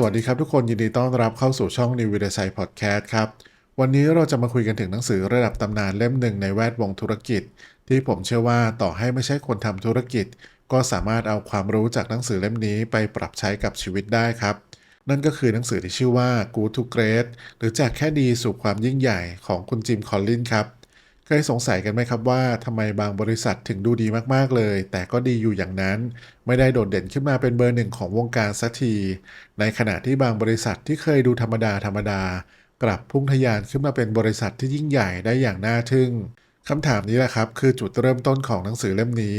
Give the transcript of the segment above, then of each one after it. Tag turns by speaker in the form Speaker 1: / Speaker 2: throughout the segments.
Speaker 1: สวัสดีครับทุกคนยินดีต้อนรับเข้าสู่ช่อง New v i d a s i Podcast ครับ วันนี้เราจะมาคุยกันถึงหนังสือระดับตำนานเล่มหนึ่งในแวดวงธุรกิจ ที่ผมเชื่อว่าต่อให้ไม่ใช่คนทำธุรกิจ ก็สามารถเอาความรู้จากหนังสือเล่มนี้ไปปรับใช้กับชีวิตได้ครับ นั่นก็คือหนังสือที่ชื่อว่า Good to Great หรือจากแค่ดีสู่ความยิ่งใหญ่ของคุณจิมคอลลินครับ เคยสงสัยกันไหมครับว่าทำไมบางบริษัทถึงดูดีมากๆเลย แต่ก็ดีอยู่อย่างนั้น ไม่ได้โดดเด่นขึ้นมาเป็นเบอร์หนึ่งของวงการสักที ในขณะที่บางบริษัทที่เคยดูธรรมดาธรรมดากลับพุ่งทะยานขึ้นมาเป็นบริษัทที่ยิ่งใหญ่ได้อย่างน่าทึ่งคำถามนี้แหละครับ คือจุดเริ่มต้นของหนังสือเล่มนี้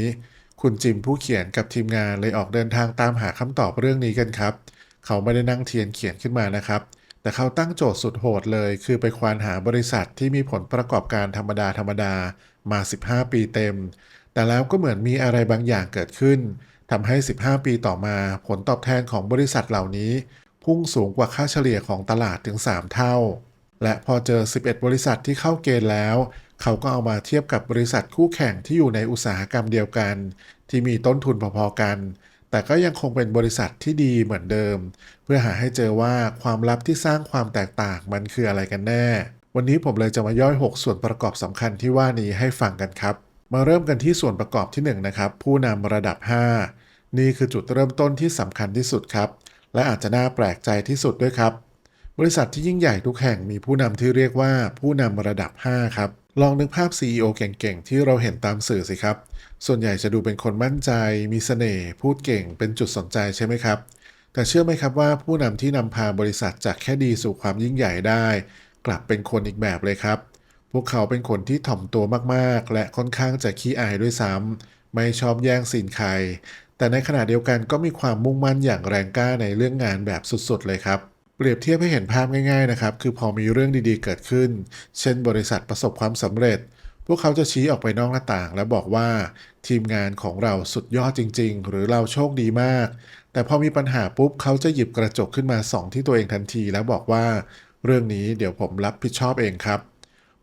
Speaker 1: คุณจิมผู้เขียนกับทีมงานเลยออกเดินทางตามหาคำตอบเรื่องนี้กันครับ เขาไม่ได้นั่งเทียนเขียนขึ้นมานะครับ แต่เขาตั้งโจทย์สุดโหดเลย คือไปควานหาบริษัทที่มีผลประกอบการธรรมดาธรรมดามา 15 ปีเต็ม แต่แล้วก็เหมือนมีอะไรบางอย่างเกิดขึ้นทำให้ 15 ปีต่อมาผลตอบแทนของบริษัทเหล่านี้ พุ่งสูงกว่าค่าเฉลี่ยของตลาดถึง 3 เท่า และพอเจอ 11 บริษัทที่เข้าเกณฑ์แล้ว เขาก็เอามาเทียบกับบริษัทคู่แข่งที่อยู่ในอุตสาหกรรมเดียวกัน ที่มีต้นทุนพอๆกัน แต่ก็ยังคงเป็นบริษัทที่ดีเหมือนเดิม เพื่อหาให้เจอว่าความลับที่สร้างความแตกต่างมันคืออะไรกันแน่ วันนี้ผมเลยจะมาย่อย 6 ส่วนประกอบสำคัญที่ว่านี้ให้ฟังกันครับ มาเริ่มกันที่ส่วนประกอบที่1นะครับผู้นำระดับ 5 นี่คือจุดเริ่มต้นที่สำคัญที่สุดครับ และอาจจะน่าแปลกใจที่สุดด้วยครับ บริษัทที่ยิ่งใหญ่ทุกแห่งมีผู้นำที่เรียกว่าผู้นำระดับ 5 ครับ ลองนึกภาพ CEO เก่งๆ ที่เราเห็นตามสื่อสิครับ ส่วนใหญ่จะดูเป็นคนมั่นใจ มีเสน่ห์ พูดเก่ง เป็นจุดสนใจใช่ไหมครับ แต่เชื่อไหมครับว่าผู้นำที่นำพาบริษัทจากแค่ดีสู่ความยิ่งใหญ่ได้ กลับเป็นคนอีกแบบเลยครับ พวกเขาเป็นคนที่ถ่อมตัวมากๆ และค่อนข้างจะขี้อายด้วยซ้ำ ไม่ชอบแย่งสินใคร แต่ในขณะเดียวกันก็มีความมุ่งมั่นอย่างแรงกล้าในเรื่องงานแบบสุดๆ เลยครับ เปรียบเทียบให้เห็นภาพง่ายๆนะครับ คือพอมีเรื่องดีๆเกิดขึ้น เช่นบริษัทประสบความสำเร็จ พวกเขาจะชี้ออกไปนอกหน้าต่าง แล้วบอกว่าทีมงานของเราสุดยอดจริง ๆ หรือเราโชคดีมาก แต่พอมีปัญหาปุ๊บเขาจะหยิบกระจกขึ้นมาส่องที่ตัวเองทันที แล้วบอกว่า เรื่องนี้เดี๋ยวผมรับผิดชอบเองครับ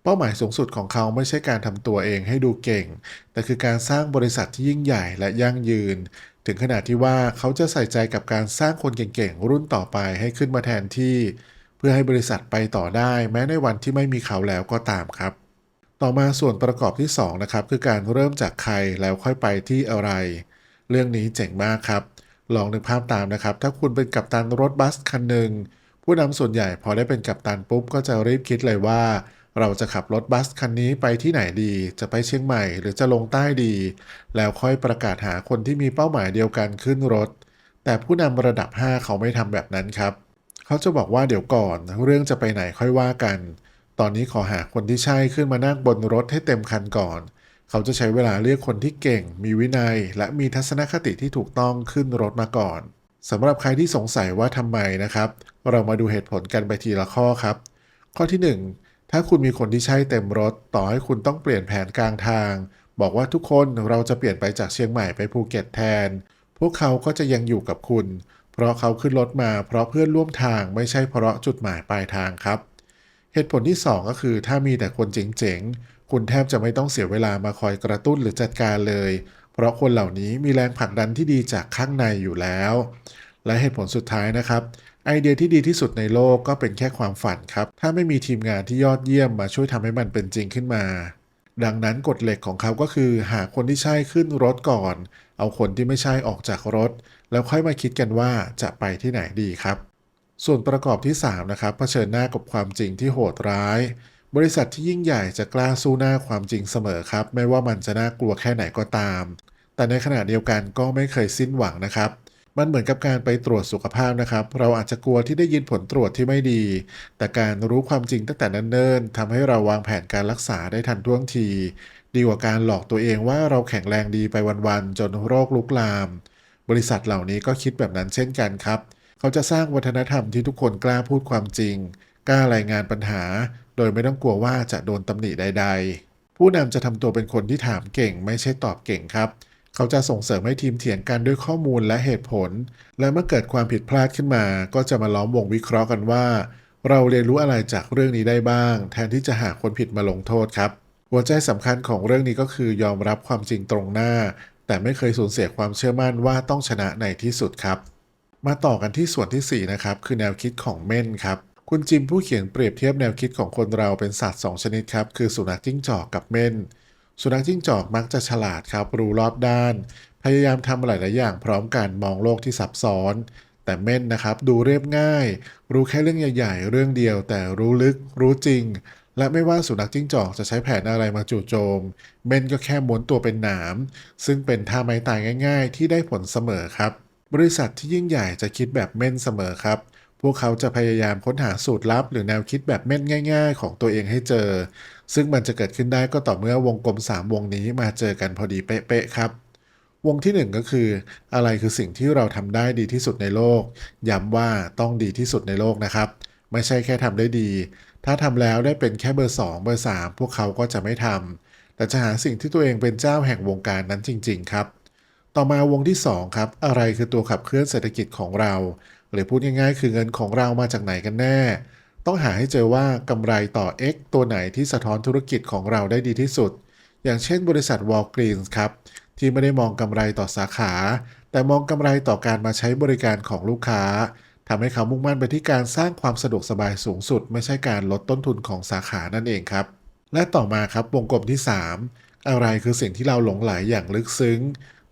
Speaker 1: เป้าหมายสูงสุดของเขาไม่ใช่การทำตัวเองให้ดูเก่ง แต่คือการสร้างบริษัทที่ยิ่งใหญ่และยั่งยืน ถึงขนาดที่ว่าเขาจะใส่ใจกับการสร้างคนเก่งๆรุ่นต่อไปให้ขึ้นมาแทนที่ เพื่อให้บริษัทไปต่อได้แม้ในวันที่ไม่มีเขาแล้วก็ตามครับ ต่อมาส่วนประกอบที่2นะครับคือการเริ่มจากใครแล้วค่อยไปที่อะไร เรื่องนี้เจ๋งมากครับ ลองนึกภาพตามนะครับ ถ้าคุณเป็นกัปตันรถบัสคันหนึ่งผู้นำส่วนใหญ่พอได้เป็นกัปตันปุ๊บก็จะรีบคิดเลยว่า เราจะขับรถบัสคันนี้ไปที่ไหนดี จะไปเชียงใหม่หรือจะลงใต้ดี แล้วค่อยประกาศหาคนที่มีเป้าหมายเดียวกันขึ้นรถ แต่ผู้นำระดับ 5 เขาไม่ทำแบบนั้นครับ เขาจะบอกว่าเดี๋ยวก่อน เรื่องจะไปไหนค่อยว่ากัน ตอนนี้ขอหาคนที่ใช่ขึ้นมานั่งบนรถให้เต็มคันก่อน เขาจะใช้เวลาเลือกคนที่เก่ง มีวินัย และมีทัศนคติที่ถูกต้องขึ้นรถมาก่อนสำหรับใครที่สงสัยว่าทำไมนะครับ เรามาดูเหตุผลกันไปทีละข้อครับ ข้อที่ 1 ถ้าคุณมีคนที่ใช่เต็มรถ ต่อให้คุณต้องเปลี่ยนแผนกลางทาง บอกว่าทุกคนเราจะเปลี่ยนไปจากเชียงใหม่ไปภูเก็ตแทน พวกเขาก็จะยังอยู่กับคุณ เพราะเขาขึ้นรถมาเพราะเพื่อนร่วมทางไม่ใช่เพราะจุดหมายปลายทางครับ เหตุผลที่ 2 ก็คือถ้ามีแต่คนเจ๋งๆ คุณแทบจะไม่ต้องเสียเวลามาคอยกระตุ้นหรือจัดการเลย เพราะคนเหล่านี้มีแรงผลักดันที่ดีจากข้างในอยู่แล้ว และเหตุผลสุดท้ายนะครับ ไอเดียที่ดีที่สุดในโลกก็เป็นแค่ความฝันครับ ถ้าไม่มีทีมงานที่ยอดเยี่ยมมาช่วยทำให้มันเป็นจริงขึ้นมา ดังนั้นกฎเหล็กของเขาก็คือ หาคนที่ใช่ขึ้นรถก่อน เอาคนที่ไม่ใช่ออกจากรถ แล้วค่อยมาคิดกันว่าจะไปที่ไหนดีครับ ส่วนประกอบที่3นะครับเผชิญหน้ากับความจริงที่โหดร้าย บริษัทที่ยิ่งใหญ่จะกล้าสู้หน้าความจริงเสมอครับ ไม่ว่ามันจะน่ากลัวแค่ไหนก็ตาม แต่ในขณะเดียวกันก็ไม่เคยสิ้นหวังนะครับ มันเหมือนกับการไปตรวจสุขภาพนะครับ เราอาจจะกลัวที่ได้ยินผลตรวจที่ไม่ดี แต่การรู้ความจริงตั้งแต่นั้นเนิ่นทำให้เราวางแผนการรักษาได้ทันท่วงที ดีกว่าการหลอกตัวเองว่าเราแข็งแรงดีไปวันๆจนโรคลุกลาม บริษัทเหล่านี้ก็คิดแบบนั้นเช่นกันครับ เขาจะสร้างวัฒนธรรมที่ทุกคนกล้าพูดความจริง กล้ารายงานปัญหา โดยไม่ต้องกลัวว่าจะโดนตำหนิใด ๆ ผู้นำจะทำตัวเป็นคนที่ถามเก่ง ไม่ใช่ตอบเก่งครับเขาจะส่งเสริมให้ทีมเถียงกันด้วยข้อมูลและเหตุผล และเมื่อเกิดความผิดพลาดขึ้นมา ก็จะมาล้อมวงวิเคราะห์กันว่า เราเรียนรู้อะไรจากเรื่องนี้ได้บ้าง แทนที่จะหาคนผิดมาลงโทษครับ หัวใจสำคัญของเรื่องนี้ก็คือยอมรับความจริงตรงหน้า แต่ไม่เคยสูญเสียความเชื่อมั่นว่าต้องชนะในที่สุดครับ มาต่อกันที่ส่วนที่4นะครับคือแนวคิดของเม่นครับคุณจิมผู้เขียนเปรียบเทียบแนวคิดของคนเราเป็นสัตว์2ชนิดครับคือสุนัขจิ้งจอกกับเม่น สุนัขจิ้งจอกมักจะฉลาดครับรู้รอบด้าน พยายามทำหลายๆอย่าง พร้อมกันมองโลกที่ซับซ้อน แต่เม่นนะครับดูเรียบง่าย รู้แค่เรื่องใหญ่ๆ เรื่องเดียว แต่รู้ลึก รู้จริง และไม่ว่าสุนัขจิ้งจอกจะใช้แผนอะไรมาจู่โจม เม่นก็แค่ม้วนตัวเป็นหนาม ซึ่งเป็นท่าไม้ตายง่าย ๆ ที่ได้ผลเสมอครับ บริษัทที่ยิ่งใหญ่จะคิดแบบเม่นเสมอครับ พวกเขาจะพยายามค้นหาสูตรลับ หรือแนวคิดแบบเม่นง่าย ๆ ของตัวเองให้เจอ ซึ่งมันจะเกิดขึ้นได้ก็ต่อเมื่อวงกลม 3 วงนี้มาเจอกันพอดีเป๊ะๆครับ วงที่ 1 ก็คือ อะไรคือสิ่งที่เราทำได้ดีที่สุดในโลก ย้ำว่าต้องดีที่สุดในโลกนะครับ ไม่ใช่แค่ทำได้ดี ถ้าทำแล้วได้เป็นแค่เบอร์ 2 เบอร์ 3 พวกเขาก็จะไม่ทำแต่จะหาสิ่งที่ตัวเองเป็นเจ้าแห่งวงการนั้นจริง ๆ ครับ ต่อมาวงที่2ครับอะไรคือตัวขับเคลื่อนเศรษฐกิจของเรา หรือพูดง่ายๆ คือเงินของเรามาจากไหนกันแน่ ต้องหาให้เจอว่ากำไรต่อ X ตัวไหนที่สะท้อนธุรกิจของเราได้ดีที่สุด อย่างเช่นบริษัท Walgreens ครับ ที่ไม่ได้มองกำไรต่อสาขา แต่มองกำไรต่อการมาใช้บริการของลูกค้าทำให้เขามุ่งมั่นไปที่การสร้างความสะดวกสบายสูงสุด ไม่ใช่การลดต้นทุนของสาขานั่นเองครับ และต่อมาครับวงกลมที่ 3 อะไรคือสิ่งที่เราหลงไหลอย่างลึกซึ้ง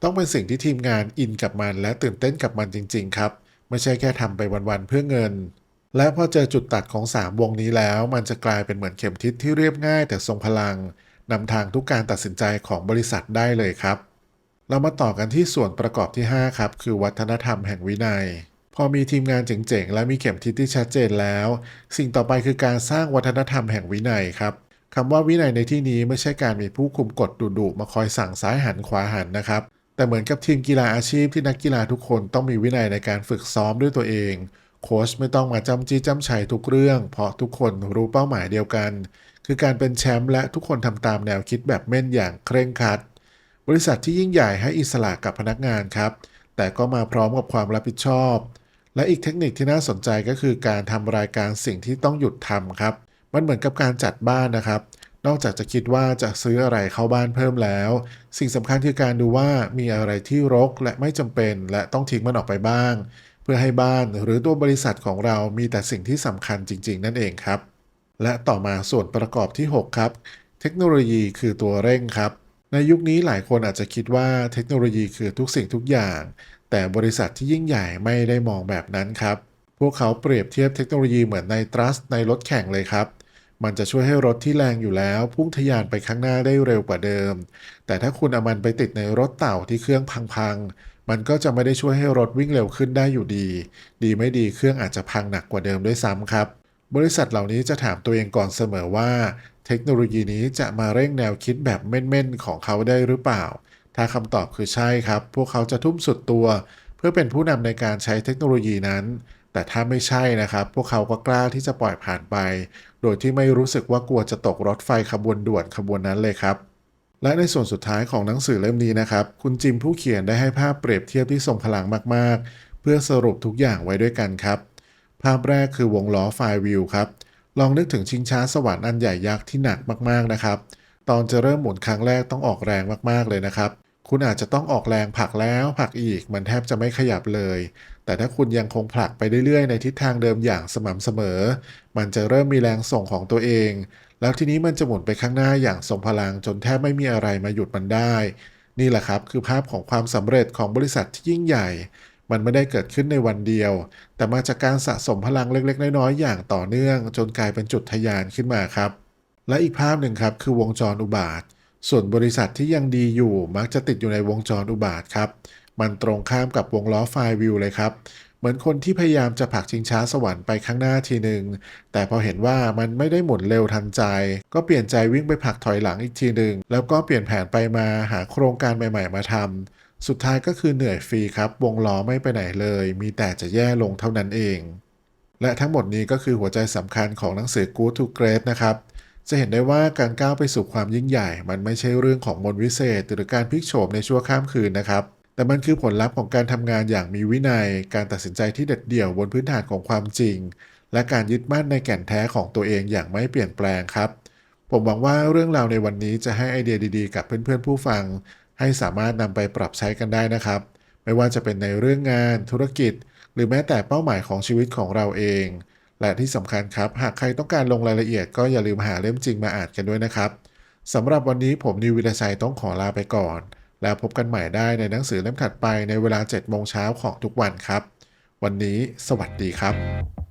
Speaker 1: ต้องเป็นสิ่งที่ทีมงานอินกับมัน และตื่นเต้นกับมันจริง ๆ ครับ ไม่ใช่แค่ทำไปวันๆเพื่อเงิน และพอเจอจุดตัดของ 3 วงนี้แล้ว มันจะกลายเป็นเหมือนเข็มทิศที่เรียบง่ายแต่ทรงพลังนำทางทุกการตัดสินใจของบริษัทได้เลยครับ เรามาต่อกันที่ส่วนประกอบที่ 5 ครับ คือวัฒนธรรมแห่งวินัย พอมีทีมงานเจ๋งๆ และมีเข็มทิศที่ชัดเจนแล้ว สิ่งต่อไปคือการสร้างวัฒนธรรมแห่งวินัยครับคำว่าวินัยในที่นี้ไม่ใช่การมีผู้คุมกฎดุๆมาคอยสั่งซ้ายหันขวาหันนะครับ แต่เหมือนกับทีมกีฬาอาชีพที่นักกีฬาทุกคนต้องมีวินัยในการฝึกซ้อมด้วยตัวเอง โค้ชไม่ต้องมาจำจี้จำชัยทุกเรื่อง เพราะทุกคนรู้เป้าหมายเดียวกัน คือการเป็นแชมป์และทุกคนทำตามแนวคิดแบบเม่นอย่างเคร่งครัด บริษัทที่ยิ่งใหญ่ให้อิสระกับพนักงานครับ แต่ก็มาพร้อมกับความรับผิดชอบ และอีกเทคนิคที่น่าสนใจก็คือการทำรายการสิ่งที่ต้องหยุดทำครับ มันเหมือนกับการจัดบ้านนะครับ นอกจากจะคิดว่าจะซื้ออะไรเข้าบ้านเพิ่มแล้ว สิ่งสำคัญคือการดูว่ามีอะไรที่รกและไม่จำเป็น และต้องทิ้งมันออกไปบ้าง เพื่อให้บ้านหรือตัวบริษัทของเรามีแต่สิ่งที่สำคัญจริง ๆ นั่นเองครับ และต่อมาส่วนประกอบที่ 6 ครับ เทคโนโลยีคือตัวเร่งครับ ในยุคนี้หลายคนอาจจะคิดว่าเทคโนโลยีคือทุกสิ่งทุกอย่าง แต่บริษัทที่ยิ่งใหญ่ไม่ได้มองแบบนั้นครับ พวกเขาเปรียบเทียบเทคโนโลยีเหมือนในทรัสในรถแข่งเลยครับ มันจะช่วยให้รถที่แรงอยู่แล้ว พุ่งทะยานไปข้างหน้าได้เร็วกว่าเดิม แต่ถ้าคุณเอามันไปติดในรถเต่าที่เครื่องพังๆ มันก็จะไม่ได้ช่วยให้รถวิ่งเร็วขึ้นได้อยู่ดี ดีไม่ดีเครื่องอาจจะพังหนักกว่าเดิมด้วยซ้ำครับ บริษัทเหล่านี้จะถามตัวเองก่อนเสมอว่า เทคโนโลยีนี้จะมาเร่งแนวคิดแบบเม่นๆของเขาได้หรือเปล่า ถ้าคำตอบคือใช่ครับ พวกเขาจะทุ่มสุดตัว เพื่อเป็นผู้นำในการใช้เทคโนโลยีนั้น แต่ถ้าไม่ใช่นะครับ พวกเขาก็กล้าที่จะปล่อยผ่านไป โดยที่ไม่รู้สึกว่ากลัวจะตกรถไฟขบวนด่วนขบวนนั้นเลยครับและในส่วนสุดท้ายของหนังสือเล่มนี้นะครับ คุณจิมผู้เขียนได้ให้ภาพเปรียบเทียบที่ทรงพลังมากๆ เพื่อสรุปทุกอย่างไว้ด้วยกันครับ ภาพแรกคือวงล้อไฟวิวครับ ลองนึกถึงชิงช้าสวรรค์อันใหญ่ยักษ์ที่หนักมากๆนะครับ ตอนจะเริ่มหมุนครั้งแรกต้องออกแรงมากๆเลยนะครับ คุณอาจจะต้องออกแรงผลักแล้วผลักอีกมันแทบจะไม่ขยับเลย แต่ถ้าคุณยังคงผลักไปเรื่อยๆ ในทิศทางเดิมอย่างสม่ำเสมอ มันจะเริ่มมีแรงส่งของตัวเอง แล้วทีนี้มันจะหมุนไปข้างหน้าอย่างทรงพลังจนแทบไม่มีอะไรมาหยุดมันได้ นี่แหละครับคือภาพของความสำเร็จของบริษัทที่ยิ่งใหญ่ มันไม่ได้เกิดขึ้นในวันเดียว แต่มาจากการสะสมพลังเล็กๆ น้อยๆอย่างต่อเนื่อง จนกลายเป็นจุดทะยานขึ้นมาครับ และอีกภาพหนึ่งครับคือวงจรอุบาท ส่วนบริษัทที่ยังดีอยู่มักจะติดอยู่ในวงจรอุบาทครับ มันตรงข้ามกับวงล้อไฟวิวเลยครับ เหมือนคนที่พยายามจะผลักชิงช้าสวรรค์ไปข้างหน้าทีหนึ่งแต่พอเห็นว่ามันไม่ได้หมุนเร็วทันใจ ก็เปลี่ยนใจวิ่งไปผลักถอยหลังอีกทีหนึ่งแล้วก็เปลี่ยนแผนไปมาหาโครงการใหม่ ๆ มาทำสุดท้ายก็คือเหนื่อยฟรีครับ วงล้อไม่ไปไหนเลย มีแต่จะแย่ลงเท่านั้นเอง และทั้งหมดนี้ก็คือหัวใจสำคัญของหนังสือ Good to Great นะครับ จะเห็นได้ว่าการก้าวไปสู่ความยิ่งใหญ่ มันไม่ใช่เรื่องของมนต์วิเศษหรือการพลิกโฉมในชั่วข้ามคืนนะครับ แต่มันคือผลลัพธ์ของการทำงานอย่างมีวินัย การตัดสินใจที่เด็ดเดี่ยวบนพื้นฐานของความจริง และการยึดมั่นในแก่นแท้ของตัวเองอย่างไม่เปลี่ยนแปลงครับ ผมหวังว่าเรื่องราวในวันนี้จะให้ไอเดียดีๆ กับเพื่อนๆผู้ฟัง ให้สามารถนำไปปรับใช้กันได้นะครับ ไม่ว่าจะเป็นในเรื่องงาน ธุรกิจ หรือแม้แต่เป้าหมายของชีวิตของเราเอง และที่สำคัญครับ หากใครต้องการลงรายละเอียดก็อย่าลืมหาเล่มจริงมาอ่านกันด้วยนะครับสำหรับวันนี้ผมนิววิทยชัยต้องขอลาไปก่อน แล้วพบกันใหม่ได้ในหนังสือเล่มถัดไปในเวลา7โมงเช้าของทุกวันครับ วันนี้สวัสดีครับ